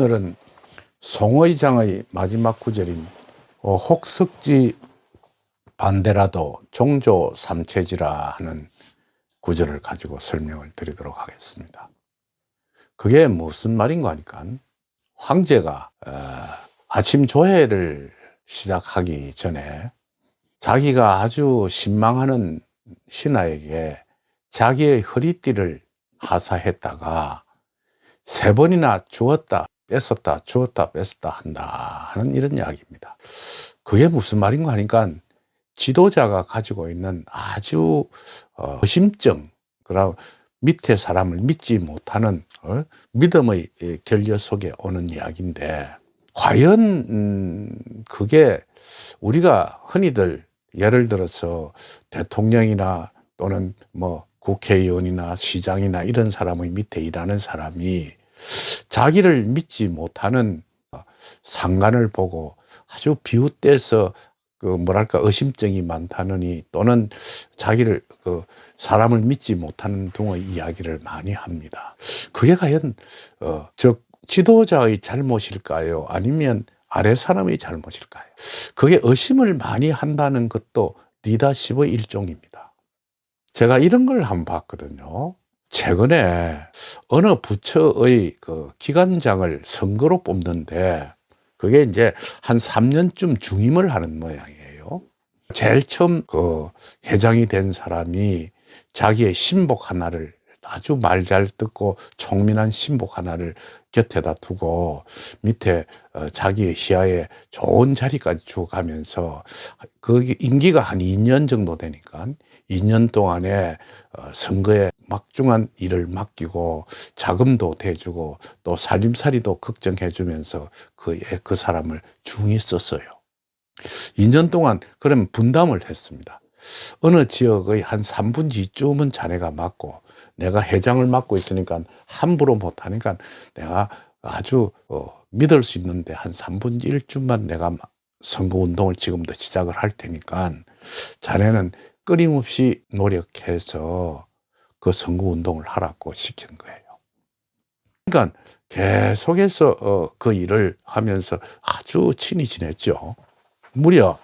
오늘은 송의장의 마지막 구절인 어, 혹석지 반대라도 종조 삼체지라 하는 구절을 가지고 설명을 드리도록 하겠습니다. 그게 무슨 말인가 하니까 황제가 어, 아침 조회를 시작하기 전에 자기가 아주 신망하는 신하에게 자기의 허리띠를 하사했다가 세 번이나 주었다 뺐었다 주었다 뺐었다 한다 하는 이런 이야기입니다. 그게 무슨 말인가 하니까 지도자가 가지고 있는 아주 어, 의심증 그리고 밑에 사람을 믿지 못하는 어, 믿음의 결여 속에 오는 이야기인데 과연 음, 그게 우리가 흔히들 예를 들어서 대통령이나 또는 뭐 국회의원이나 시장이나 이런 사람의 밑에 일하는 사람이 자기를 믿지 못하는 상관을 보고 아주 비웃대서 그 뭐랄까 의심증이 많다느니 또는 자기를 그 사람을 믿지 못하는 등의 이야기를 많이 합니다. 그게 과연 어 즉 지도자의 잘못일까요? 아니면 아래 사람의 잘못일까요? 그게 의심을 많이 한다는 것도 리더십의 일종입니다. 제가 이런 걸 한번 봤거든요. 최근에 어느 부처의 그 기관장을 선거로 뽑는데 그게 이제 한 3년쯤 중임을 하는 모양이에요. 제일 처음 그 회장이 된 사람이 자기의 신복 하나를 아주 말 잘 듣고 총민한 신복 하나를 곁에다 두고 밑에 어, 자기의 시야에 좋은 자리까지 주가면서 그 임기가 한 2년 정도 되니까 2년 동안에 어, 선거에 막중한 일을 맡기고 자금도 대주고 또 살림살이도 걱정해 주면서 그, 그 사람을 중히 썼어요. 2년 동안 그럼 분담을 했습니다. 어느 지역의 한 3분지 2쯤은 자네가 맡고 내가 회장을 맡고 있으니까 함부로 못하니까 내가 아주 어, 믿을 수 있는데 한 3분 1주만 내가 선거운동을 지금부터 시작을 할 테니까 자네는 끊임없이 노력해서 그 선거 운동을 하라고 시킨 거예요. 그러니까 계속해서 어, 그 일을 하면서 아주 친히 지냈죠. 무려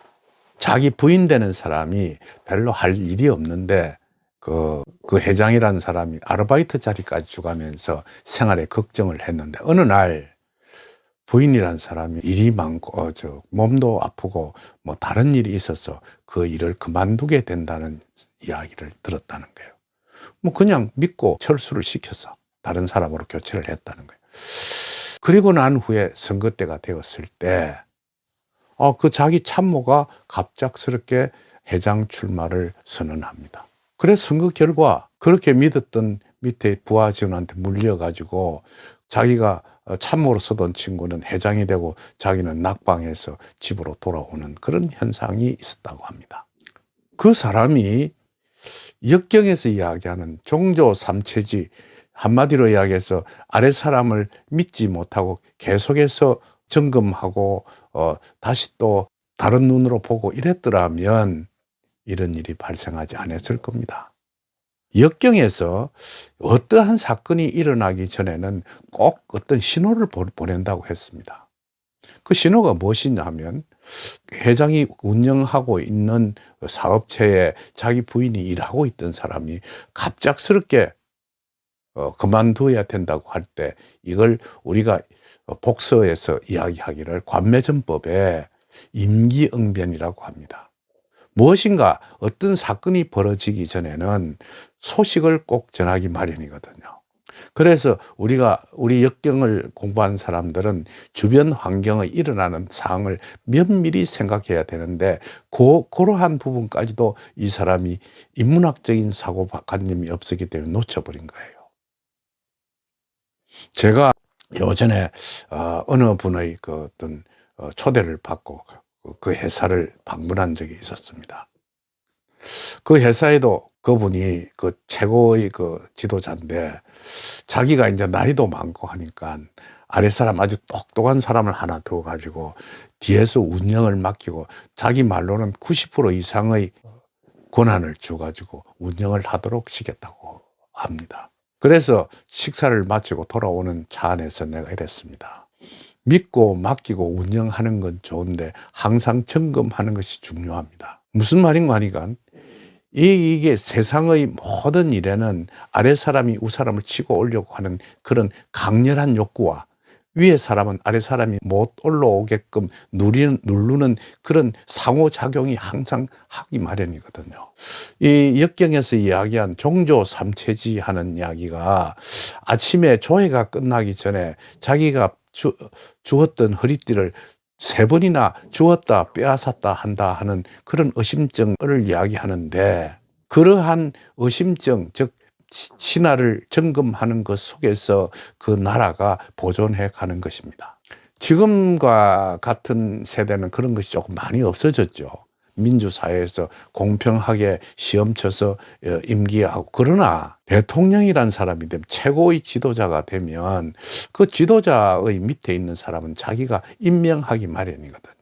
자기 부인 되는 사람이 별로 할 일이 없는데 그, 그 회장이라는 사람이 아르바이트 자리까지 주가면서 생활에 걱정을 했는데 어느 날 부인이라는 사람이 일이 많고 어, 저 몸도 아프고 뭐 다른 일이 있어서 그 일을 그만두게 된다는 이야기를 들었다는 거예요. 뭐 그냥 믿고 철수를 시켜서 다른 사람으로 교체를 했다는 거예요. 그리고 난 후에 선거 때가 되었을 때, 어, 그 자기 참모가 갑작스럽게 회장 출마를 선언합니다. 그래서 선거 결과 그렇게 믿었던 밑에 부하 직원한테 물려가지고 자기가 참모로 서던 친구는 회장이 되고 자기는 낙방해서 집으로 돌아오는 그런 현상이 있었다고 합니다. 그 사람이 역경에서 이야기하는 종조 삼체지 한마디로 이야기해서 아래 사람을 믿지 못하고 계속해서 점검하고 어 다시 또 다른 눈으로 보고 이랬더라면 이런 일이 발생하지 않았을 겁니다. 역경에서 어떠한 사건이 일어나기 전에는 꼭 어떤 신호를 보낸다고 했습니다. 그 신호가 무엇이냐 하면 회장이 운영하고 있는 사업체에 자기 부인이 일하고 있던 사람이 갑작스럽게 어, 그만둬야 된다고 할 때 이걸 우리가 복서에서 이야기하기를 관매전법에 임기응변이라고 합니다. 무엇인가 어떤 사건이 벌어지기 전에는 소식을 꼭 전하기 마련이거든요. 그래서 우리가 우리 역경을 공부한 사람들은 주변 환경에 일어나는 상황을 면밀히 생각해야 되는데 고, 그러한 부분까지도 이 사람이 인문학적인 사고관념이 없었기 때문에 놓쳐버린 거예요. 제가 요전에 어, 어느 분의 그 어떤 어, 초대를 받고 그 회사를 방문한 적이 있었습니다. 그 회사에도 그분이 그 최고의 그 지도자인데 자기가 이제 나이도 많고 하니까 아래 사람 아주 똑똑한 사람을 하나 더 가지고 뒤에서 운영을 맡기고 자기 말로는 90% 이상의 권한을 줘 가지고 운영을 하도록 시켰다고 합니다. 그래서 식사를 마치고 돌아오는 차 안에서 내가 이랬습니다. 믿고 맡기고 운영하는 건 좋은데 항상 점검하는 것이 중요합니다. 무슨 말인가 하니까 이- 이게 세상의 모든 일에는 아래 사람이 우 사람을 치고 올려고 하는 그런 강렬한 욕구와 위에 사람은 아래 사람이 못 올라오게끔 누리는, 누르는 그런 상호작용이 항상 하기 마련이거든요. 이 역경에서 이야기한 종조 삼체지 하는 이야기가 아침에 조회가 끝나기 전에 자기가 주, 주었던 허리띠를 세 번이나 주었다 빼앗았다 한다 하는 그런 의심증을 이야기하는데 그러한 의심증 즉 시- 신화를 점검하는 것 속에서 그 나라가 보존해 가는 것입니다. 지금과 같은 세대는 그런 것이 조금 많이 없어졌죠. 민주사회에서 공평하게 시험 쳐서 어, 임기하고 그러나 대통령이란 사람이 되면 최고의 지도자가 되면 그 지도자의 밑에 있는 사람은 자기가 임명하기 마련이거든요.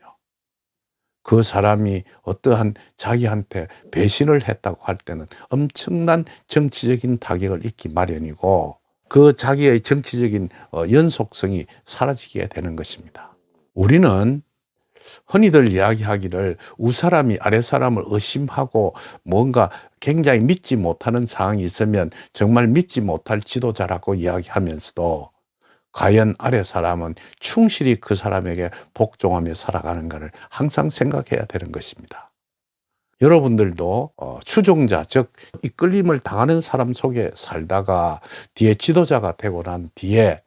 그 사람이 어떠한 자기한테 배신을 했다고 할 때는 엄청난 정치적인 타격을 입기 마련이고 그 자기의 정치적인 어, 연속성이 사라지게 되는 것입니다. 우리는 흔히들 이야기하기를 우 사람이 아래 사람을 의심하고 뭔가 굉장히 믿지 못하는 상황이 있으면 정말 믿지 못할 지도자라고 이야기하면서도 과연 아래 사람은 충실히 그 사람에게 복종하며 살아가는가를 항상 생각해야 되는 것입니다. 여러분들도 어, 추종자, 즉 이끌림을 당하는 사람 속에 살다가 뒤에 지도자가 되고 난 뒤에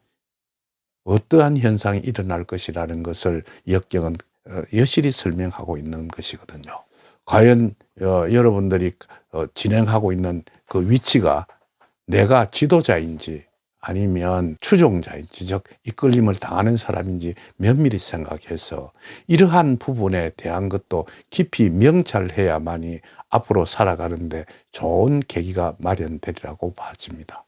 어떠한 현상이 일어날 것이라는 것을 역경은 어, 여실히 설명하고 있는 것이거든요. 과연 어, 여러분들이 어, 진행하고 있는 그 위치가 내가 지도자인지 아니면 추종자인지 즉 이끌림을 당하는 사람인지 면밀히 생각해서 이러한 부분에 대한 것도 깊이 명찰해야만이 앞으로 살아가는데 좋은 계기가 마련되리라고 봐집니다.